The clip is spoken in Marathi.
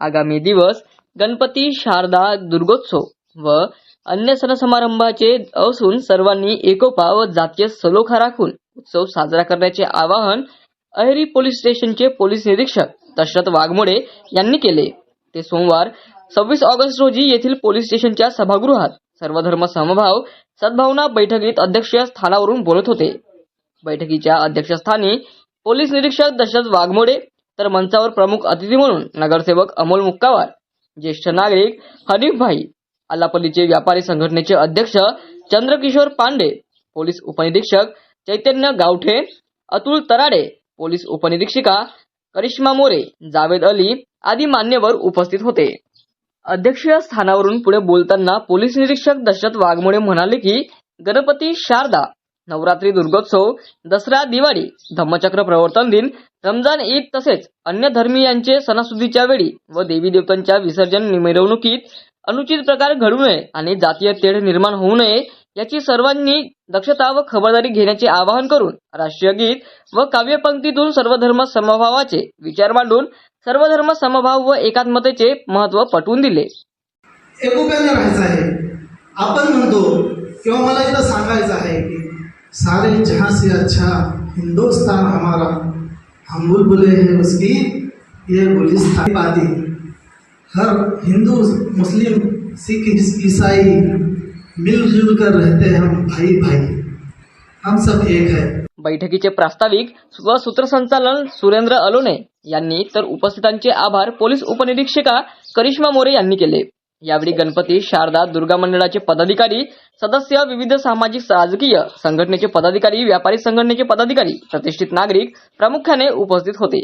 आगामी दिवस गणपती शारदा दुर्गोत्सव व अन्य सण समारंभाचे असून सर्वांनी एकोपा व जातीय सलोखा राखून उत्सव साजरा करण्याचे आवाहन अहेरी पोलीस स्टेशनचे पोलीस निरीक्षक दशरथ वाघमोडे यांनी केले. ते सोमवार सव्वीस ऑगस्ट रोजी येथील पोलीस स्टेशनच्या सभागृहात सर्वधर्म समभाव सद्भावना बैठकीत अध्यक्ष स्थानावरून बोलत होते. बैठकीच्या अध्यक्षस्थानी पोलीस निरीक्षक दशरथ वाघमोडे तर मंचावर प्रमुख अतिथी म्हणून नगरसेवक अमोल मुक्कावार ज्येष्ठ नागरिक हनीफभाई आलापल्लीचे व्यापारी संघटनेचे अध्यक्ष चंद्रकिशोर पांडे पोलीस उपनिरीक्षक चैतन्य गावठे अतुल तराडे पोलीस उपनिरीक्षिका करिश्मा मोरे जावेद अली आदी मान्यवर उपस्थित होते. अध्यक्षीय स्थानावरून पुढे बोलताना पोलीस निरीक्षक दशरथ वाघमोडे म्हणाले की गणपती शारदा नवरात्री दुर्गोत्सव दसरा दिवाळी धम्मचक्र प्रवर्तन दिन रमजान ईद तसेच अन्य धर्मीयांचे सणासुदीच्या वेळी व देवी देवतांच्या विसर्जन मिरवणुकीत अनुचित प्रकार घडू नये आणि जातीय तेढ निर्माण होऊ नये याची सर्वांनी दक्षता व खबरदारी घेण्याचे आवाहन करून राष्ट्रीय गीत व काव्यपंक्तीतून सर्वधर्म समभावाचे विचार मांडून सर्वधर्म समभाव व एकात्मतेचे महत्त्व पटवून दिले. एकोप्याने राहायचं आहे. आपण म्हणतो किंवा मला इथं सांगायचं आहे की सारे जहाँ से अच्छा हिंदुस्तान हमारा हम बुलबुले हैं उसकी ये गुलिस्तान बाती हर हिंदू मुस्लिम सिख ईसाई मिलजुल कर रहते हैं हम भाई भाई। हम सब एक है। बैठकीचे प्रास्ताविक व सूत्रसंचालन सुरेंद्र अलोने यांनी तर उपस्थितांचे आभार पोलीस उपनिरीक्षिका करिश्मा मोरे यांनी केले. यावेळी गणपती शारदा दुर्गा मंडळाचे पदाधिकारी सदस्य विविध सामाजिक राजकीय संघटनेचे पदाधिकारी व्यापारी संघटनेचे पदाधिकारी प्रतिष्ठित नागरिक प्रामुख्याने उपस्थित होते.